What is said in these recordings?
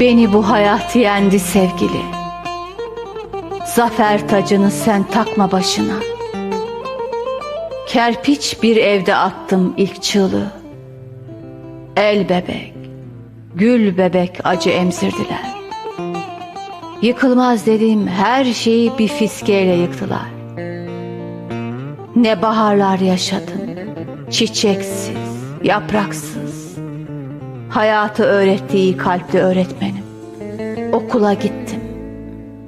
Beni bu hayat yendi sevgili. Zafer tacını sen takma başına. Kerpiç bir evde attım ilk çığlığı. El bebek, gül bebek acı emzirdiler. Yıkılmaz dediğim her şeyi bir fiskeyle yıktılar. Ne baharlar yaşadım, çiçeksiz, yapraksız. Hayatı öğrettiği kalpli öğretmenim. Okula gittim,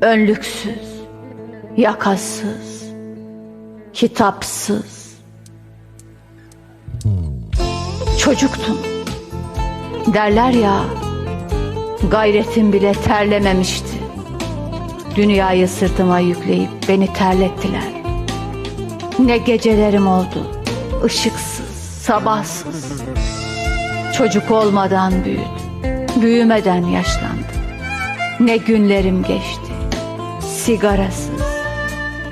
önlüksüz, yakasız, kitapsız. Çocuktum. Derler ya, gayretim bile terlememişti. Dünyayı sırtıma yükleyip beni terlettiler. Ne gecelerim oldu, ışıksız, sabahsız. Çocuk olmadan büyüdüm, büyümeden yaşlandım. Ne günlerim geçti, sigarasız,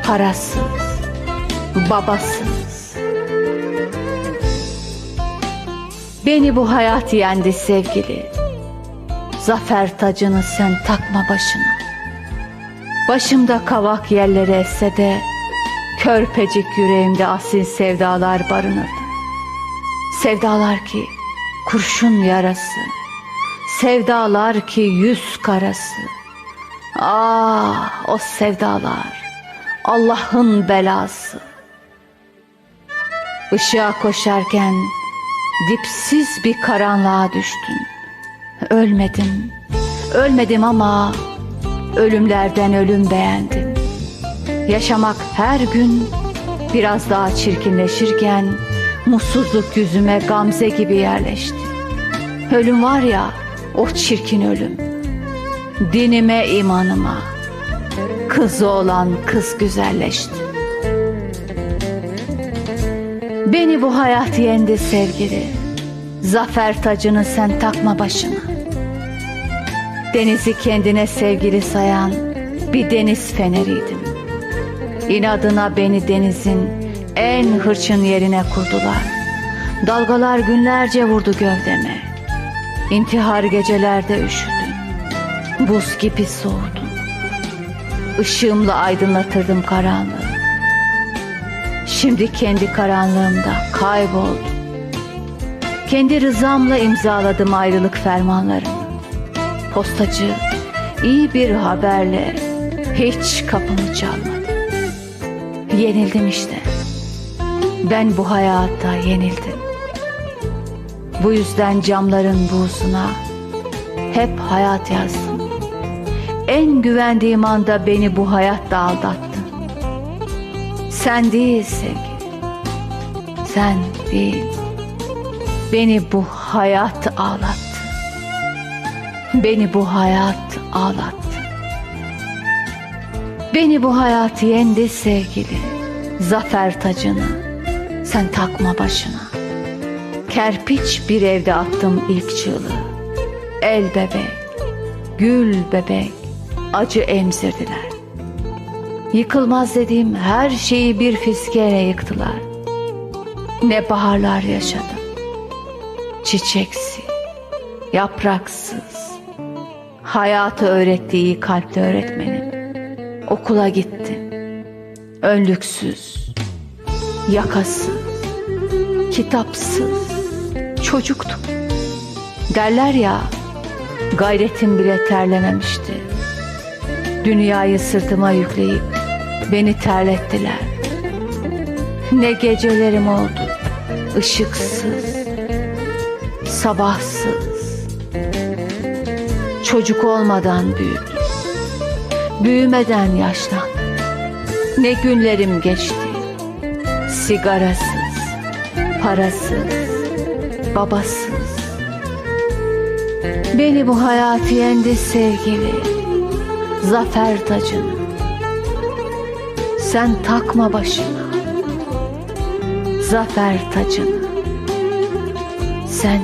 parasız, babasız. Beni bu hayat yendi sevgili. Zafer tacını sen takma başına. Başımda kavak yerleri esse de Körpecik yüreğimde asil sevdalar barınırdı. Sevdalar ki kurşun yarası, sevdalar ki yüz karası. Ah o sevdalar, Allah'ın belası. Işığa koşarken dipsiz bir karanlığa düştün. Ölmedim, ölmedim ama ölümlerden ölüm beğendim. Yaşamak her gün biraz daha çirkinleşirken mutsuzluk yüzüme gamze gibi yerleşti. Ölüm var ya o çirkin ölüm. Dinime imanıma kızı olan kız güzelleşti. Beni bu hayat yendi sevgili. Zafer tacını sen takma başına. Denizi kendine sevgili sayan bir deniz feneriydim. İnadına beni denizin en hırçın yerine kurdular. Dalgalar günlerce vurdu gövdeme. İntihar gecelerde üşüdüm. Buz gibi soğudum. Işığımla aydınlatırdım karanlığı. Şimdi kendi karanlığımda kayboldum. Kendi rızamla imzaladım ayrılık fermanlarını. Postacı iyi bir haberle hiç kapımı çalmadı. Yenildim işte. Ben bu hayatta yenildim. Bu yüzden camların buğusuna hep hayat yazdım. En güvendiğim anda beni bu hayat da aldattı. Sen değil sevgili. Sen değil. Beni bu hayat ağlattı. Beni bu hayat ağlattı. Beni bu hayat yendi sevgili. Zafer tacını sen takma başına. Kerpiç bir evde attım ilk çığlığı. El bebek, gül bebek acı emzirdiler. Yıkılmaz dediğim her şeyi bir fiskeyle yıktılar. Ne baharlar yaşadım. Çiçeksiz, yapraksız. Hayatı öğrettiği kalpli öğretmenim. Okula gittim. Önlüksüz, yakasız, kitapsız, çocuktum. Derler ya, gayretim bile terlememişti. Dünyayı sırtıma yükleyip beni terlettiler. Ne gecelerim oldu, ışıksız, sabahsız. Çocuk olmadan büyüdüm. Büyümeden yaşlandım. Ne günlerim geçti. Sigarasız, parasız, babasız. Beni bu hayat yendi sevgili. Zafer tacını. Sen takma başına. Zafer tacını. Sen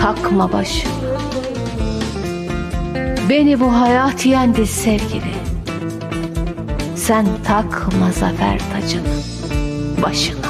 takma başına. Beni bu hayat yendi sevgili. Sen takma zafer tacını başına.